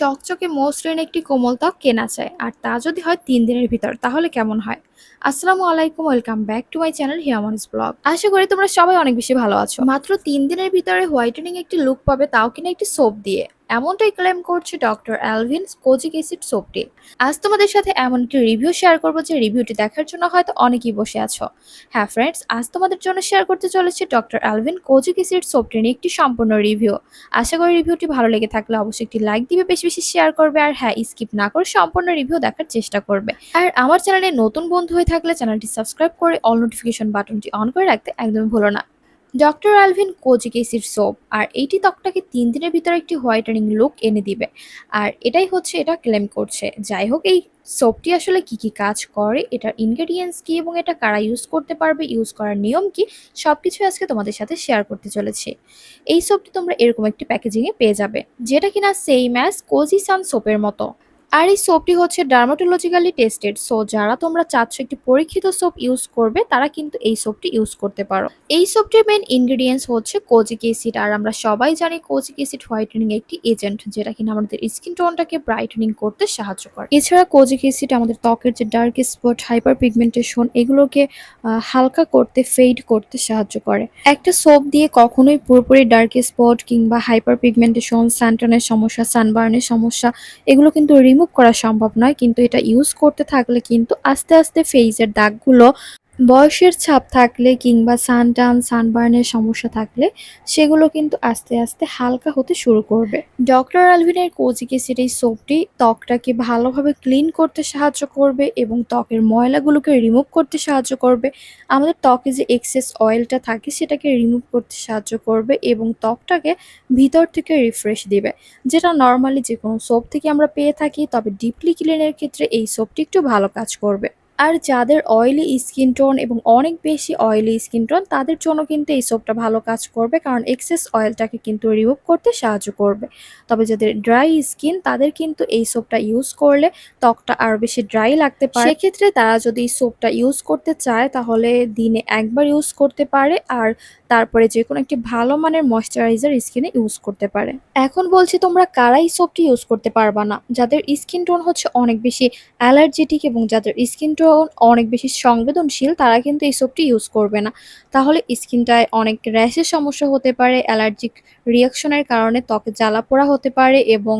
চকচকে মসৃণ একটি কোমল ত্বক কেনা চাই আর তা যদি হয় তিন দিনের ভিতর, তাহলে কেমন হয়? আসসালামু আলাইকুম, welcome back to my channel হিয়ামনিস blog. আশা করি তোমরা সবাই অনেক বেশি ভালো আছো। মাত্র তিন দিনের ভিতরে হোয়াইটেনিং একটি লুক পাবে, তাও কিনা একটি সোপ দিয়ে। এমনটাই ক্লেম করছে ডক্টর অ্যালভিনস কোজিক অ্যাসিড সোপটি আজ তোমাদের সাথে এমন একটি রিভিউ শেয়ার করব যে রিভিউটি দেখার জন্য হয়তো অনেকেই বসে আছো। হ্যাঁ ফ্রেন্ডস আজ তোমাদের জন্য শেয়ার করতে চলেছে ডক্টর অ্যালভিন কোজিক অ্যাসিড সোপটি নিয়ে একটি সম্পূর্ণ রিভিউ আশা করি রিভিউটি ভালো লেগে থাকলে অবশ্যই একটি লাইক দিবে, বেশি বেশি শেয়ার করবে আর হ্যাঁ স্কিপ না করে সম্পূর্ণ রিভিউ দেখার চেষ্টা করবে। আর আমার চ্যানেলে নতুন বন্ধু হয়ে থাকলে চ্যানেলটি সাবস্ক্রাইব করে অল নোটিফিকেশন বাটনটি অন করে রাখতে একদমই ভুলো না। ডক্টর অ্যালভিন কোজিক এসির সোপ আর এইটি ত্বকটাকে তিন দিনের ভিতরে একটি হোয়াইটেনিং লুক এনে দিবে। আর এটাই হচ্ছে, এটা ক্লেম করছে। যাই হোক, এই সোপটি আসলে কি কি কাজ করে, এটার ইনগ্রেডিয়েন্টস কি এবং এটা কারা ইউজ করতে পারবে ইউজ করার নিয়ম কি সব কিছু আজকে তোমাদের সাথে শেয়ার করতে চলেছি। এই সোপটি তোমরা এরকম একটি প্যাকেজিংয়ে পেয়ে যাবে, যেটা কিনা সেম অ্যাজ কোজি সান সোপের মতো। আর এই সোপটি হচ্ছে ডার্মাটোলজিক্যালি টেস্টেড সো যারা তোমরা চাচ্ছ একটি পরীক্ষিত সোপ ইউজ করবে, তারা কিন্তু এই সোপটি ইউজ করতে পারো। এই সোপটির মেন ইনগ্রিডিয়েন্টস হচ্ছে কোজিক অ্যাসিড আর আমরা সবাই জানি কোজিক অ্যাসিড হোয়াইটেনিং একটি এজেন্ট যেটা কিনা আমাদের স্কিন টোনটাকে ব্রাইটেনিং করতে সাহায্য করে। এছাড়া কোজিক অ্যাসিড আমাদের ত্বকের যে ডার্ক স্পট হাইপার পিগমেন্টেশন এগুলোকে হালকা করতে ফেড করতে সাহায্য করে। একটা সোপ দিয়ে কখনোই পুরোপুরি ডার্ক স্পট কিংবা হাইপার পিগমেন্টেশন স্যান্টনের সমস্যা সানবার্নের সমস্যা, এগুলো কিন্তু রিমুভ করা সম্ভব নয় কিন্তু এটা ইউজ করতে থাকলে কিন্তু আস্তে আস্তে ফেইসের দাগগুলো বয়সের ছাপ থাকলে কিংবা সানটান সানবার্নের সমস্যা থাকলে সেগুলো কিন্তু আস্তে আস্তে হালকা হতে শুরু করবে। ডক্টর আলভিনের কোজিক অ্যাসিড এই সোপটি ত্বকটাকে ভালোভাবে ক্লিন করতে সাহায্য করবে এবং ত্বকের ময়লাগুলোকে রিমুভ করতে সাহায্য করবে। আমাদের ত্বকে যে এক্সেস অয়েলটা থাকে সেটাকে রিমুভ করতে সাহায্য করবে এবং ত্বকটাকে ভিতর থেকে রিফ্রেশ দিবে। যেটা নর্মালি যে কোনো সোপ থেকে আমরা পেয়ে থাকি, তবে ডিপলি ক্লিনের ক্ষেত্রে এই সোপটি একটু ভালো কাজ করবে। আর যাদের অয়েলি স্কিন টোন এবং অনেক বেশি অয়েলি স্কিন টোন তাদের জন্য কিন্তু এই সোপটা ভালো কাজ করবে কারণ এক্সেস অয়েলটাকে কিন্তু রিমুভ করতে সাহায্য করবে। তবে যাদের ড্রাই স্কিন তাদের কিন্তু এই সোপটা ইউজ করলে ত্বকটা আরও বেশি ড্রাই লাগতে পারে। সেক্ষেত্রে তারা যদি এই সোপটা ইউজ করতে চায়, তাহলে দিনে একবার ইউজ করতে পারে আর তারপরে যে কোনো একটি ভালো মানের ময়শ্চারাইজার স্কিনে ইউজ করতে পারে। এখন বলছি তোমরা কারা এই সোপটি ইউজ করতে পারবা না? যাদের স্কিন টোন হচ্ছে অনেক বেশি অ্যালার্জেটিক এবং যাদের স্কিন টোন অনেক বেশি সংবেদনশীল, তারা কিন্তু এই সোপটি ইউজ করবে না। তাহলে স্কিনটায় অনেক র্যাশের সমস্যা হতে পারে, অ্যালার্জিক রিয়াকশনের কারণে ত্বকে জ্বালা পোড়া হতে পারে এবং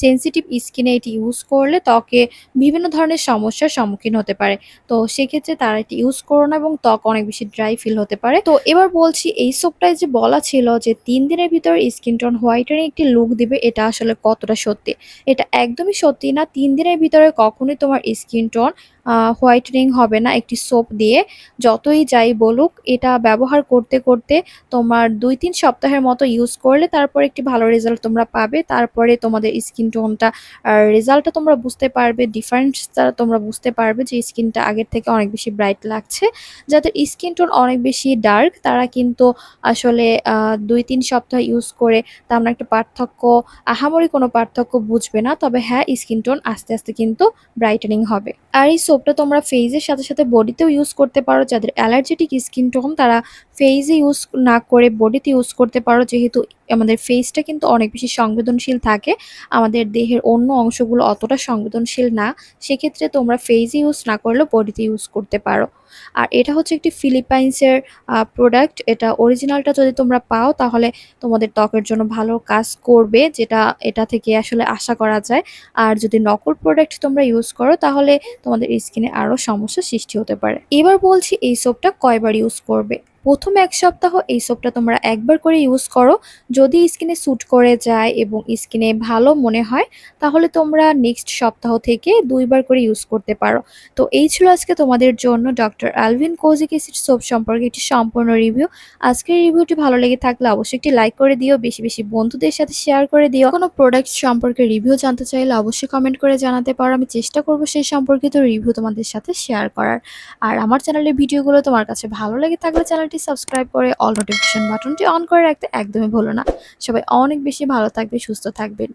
সেনসিটিভ স্কিনে এটি ইউজ করলে ত্বকে বিভিন্ন ধরনের সমস্যার সম্মুখীন হতে পারে। তো সেক্ষেত্রে তারা এটি ইউজ করো না এবং ত্বক অনেক বেশি ড্রাই ফিল হতে পারে। তো এবার বলছি, এই সোপটায় যে বলা ছিল যে তিন দিনের ভিতরে স্কিন টোন হোয়াইটেনিং একটি লুক দিবে, এটা আসলে কতটা সত্যি? এটা একদমই সত্যি না, তিন দিনের ভিতরে কখনোই তোমার স্কিন টোন হোয়াইটেনিং হবে না, একটি সোপ দিয়ে। যতই যাই বলুক, এটা ব্যবহার করতে করতে তোমার দুই তিন সপ্তাহের মতো ইউজ করলে তারপর একটি ভালো রেজাল্ট তোমরা পাবে। তারপরে তোমাদের স্কিন টোনটা রেজাল্টটা তোমরা বুঝতে পারবে ডিফারেন্সটা তোমরা বুঝতে পারবে যে স্কিনটা আগের থেকে অনেক বেশি ব্রাইট লাগছে। যাদের স্কিন টোন অনেক বেশি ডার্ক তারা কিন্তু আসলে দুই তিন সপ্তাহ ইউজ করে তেমন একটা পার্থক্য, আহামরি কোনো পার্থক্য বুঝবে না। তবে হ্যাঁ স্কিন টোন আস্তে আস্তে কিন্তু ব্রাইটেনিং হবে। আর এই সোপটা তোমরা ফেজের সাথে সাথে বডিতেও ইউজ করতে পারো। যাদের অ্যালার্জেটিক স্কিন টোন তারা ফেজে ইউজ না করে বডিতে ইউজ করতে পারো। যেহেতু আমাদের ফেসটা কিন্তু অনেক বেশি সংবেদনশীল থাকে। আমাদের দেহের অন্য অংশগুলো অতটা সংবেদনশীল না। সেক্ষেত্রে তোমরা ফেজে ইউজ না করলেও বডিতে ইউজ করতে পারো। আর এটা হচ্ছে একটি ফিলিপাইন্সের প্রোডাক্ট এটা অরিজিনালটা যদি তোমরা পাও, তাহলে তোমাদের ত্বকের জন্য ভালো কাজ করবে, যেটা এটা থেকে আসলে আশা করা যায়। আর যদি নকল প্রোডাক্ট তোমরা ইউজ করো, তাহলে তোমাদের স্কিনে আরও সমস্যা সৃষ্টি হতে পারে। এবার বলছি এই সোপটা কয়বার ইউজ করবে? প্রথম এক সপ্তাহ এই সোপটা তোমরা একবার করে ইউজ করো। যদি স্কিনে স্যুট করে যায় এবং স্কিনে ভালো মনে হয়, তাহলে তোমরা নেক্সট সপ্তাহ থেকে দুইবার করে ইউজ করতে পারো। তো এই ছিল আজকে তোমাদের জন্য doctor Alvin kojic acid soap সম্পর্কে একটি সম্পূর্ণ রিভিউ আজকের রিভিউটি ভালো লেগে থাকলে অবশ্যই একটি লাইক করে দিও, বেশি বেশি বন্ধুদের সাথে শেয়ার করে দিও। কোনো প্রোডাক্ট সম্পর্কে রিভিউ জানতে চাইলে অবশ্যই কমেন্ট করে জানাতে পারো। আমি চেষ্টা করব সেই সম্পর্কিত রিভিউ তোমাদের সাথে শেয়ার করার। আর আমার চ্যানেলের ভিডিওগুলো তোমার কাছে ভালো লেগে থাকলে চ্যানেলটি সাবস্ক্রাইব করে অল নোটিফিকেশন বাটনটি অন করে রাখতে একদমই ভুলো না। সবাই অনেক বেশি ভালো থাকবে সুস্থ থাকবেন।